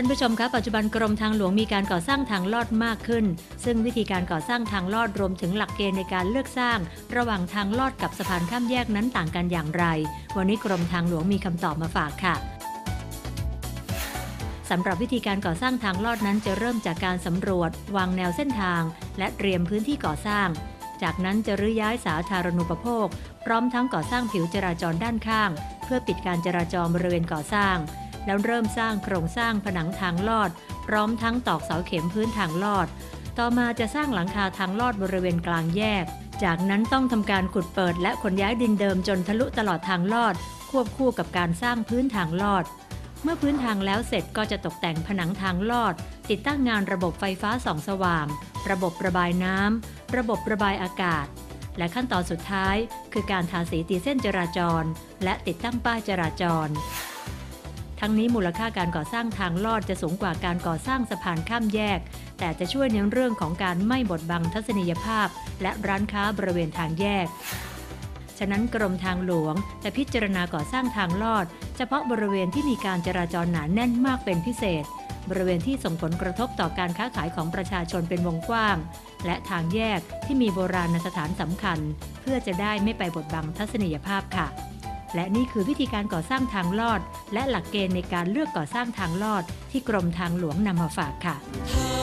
านผู้ชมคะปัจจุบันกรมทางหลวงมีการก่อสร้างทางลอดมากขึ้น ซึ่งวิธีการก่อสร้างทางลอดรวมถึงหลักเกณฑ์ในการเลือกสร้าง ระหว่างทางลอดกับสะพานข้ามแยกนั้นต่างกันอย่างไร วันนี้กรมทางหลวงมีคำตอบมาฝากค่ะสำหรับวิธีการก่อสร้างทางลอดนั้นจะเริ่มจากการสำรวจ วางแนวเส้นทาง และเตรียมพื้นที่ก่อสร้าง จากนั้นจะรื้อย้ายสาธารณูปโภค พร้อมทั้งก่อสร้างผิวจราจรด้านข้าง เพื่อปิดการจราจรบริเวณก่อสร้าง แล้วเริ่มสร้างโครงสร้างผนังทางลอด พร้อมทั้งตอกเสาเข็มพื้นทางลอด ต่อมาจะสร้างหลังคาทางลอดบริเวณกลางแยก จากนั้นต้องทำการขุดเปิดและขนย้ายดินเดิมจนทะลุตลอดทางลอด ควบคู่กับการสร้างพื้นทางลอด เมื่อพื้นทางแล้วเสร็จก็จะตกแต่งผนังทางลอด ติดตั้งงานระบบไฟฟ้าส่องสว่าง ระบบระบายน้ำระบบระบายอากาศและขั้นตอนสุดท้ายคือการทาสีตีเส้นจราจร และติดตั้งป้ายจราจร ทั้งนี้มูลค่าการก่อสร้างทางลอดจะสูงกว่าการก่อสร้างสะพานข้ามแยก แต่จะช่วยในเรื่องของการไม่บดบังทัศนียภาพ และร้านค้าบริเวณทางแยก ฉะนั้นกรมทางหลวงจะพิจารณาก่อสร้างทางลอด เฉพาะบริเวณที่มีการจราจรหนาแน่นมากเป็นพิเศษ บริเวณที่ส่งผลกระทบต่อการค้าขายของประชาชนเป็นวงกว้าง และทางแยกที่มีโบราณสถานสำคัญ เพื่อจะได้ไม่ไปบดบังทัศนียภาพค่ะ และนี่คือวิธีการก่อสร้างทางลอด และหลักเกณฑ์ในการเลือกก่อสร้างทางลอดที่กรมทางหลวงนำมาฝากค่ะ